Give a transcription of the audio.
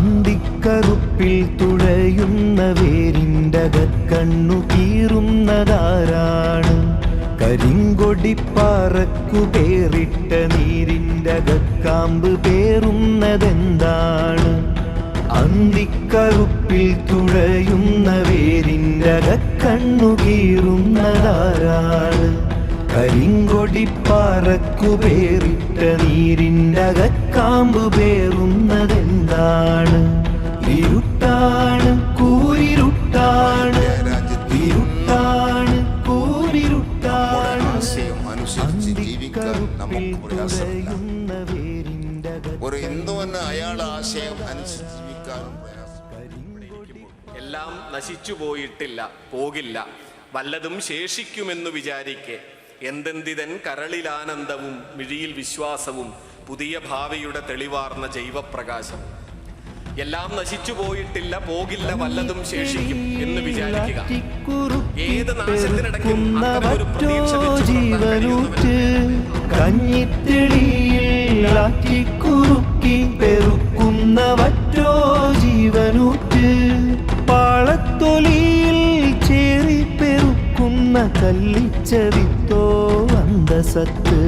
അന്തിക്കറുപ്പിൽ തുഴയുന്ന വേരിന്റെ കണ്ണു കീറുന്നതാരാണ് കരിങ്കൊടിപ്പാറക്കു പേറിട്ട നീരിന്റെ കാമ്പ് പേറുന്നതെന്താണ്? അന്തിക്കറുപ്പിൽ തുഴയുന്ന വേരിന്റെ കണ്ണു കീറുന്നതാരാണ് കരിങ്കൊടിപ്പാറക്കു പേറിട്ട നീരിന്റെ കാമ്പ് പേറുന്നതെന്താണ്? ജീവിക്കാൻ നമുക്ക് പ്രയാസമില്ല ഒരു ഹിന്ദു എന്ന അയാളുടെ ആശയം അനുസരിച്ച് ജീവിക്കാനും എല്ലാം നശിച്ചു പോയിട്ടില്ല പോകില്ല. വല്ലതും ശേഷിക്കുമെന്നു വിചാരിക്കെ. എന്തെന്തിതൻ കരളിലാനന്ദവും മിഴിയിൽ വിശ്വാസവും പുതിയ ഭാവിയുടെ തെളിവാർന്ന ജൈവപ്രകാശം എല്ലാം നശിച്ചു പോയിട്ടില്ല പോകില്ല വല്ലതും ശേഷിക്കും എന്ന് വിചാരിക്കുക. ഏത് നാശത്തിനടക്കും ഒരു പ്രതീക്ഷ വെച്ച് കഞ്ഞിത്തെളിയിൽ ആറ്റിക്കുറുക്കി പെറുക്കുന്ന വറ്റോ ജീവനൂറ്റ് പാളത്തൊലിയിൽ ചേറി പെറുക്കുന്ന കല്ലിച്ച വിത്തോ അന്തസത്ത്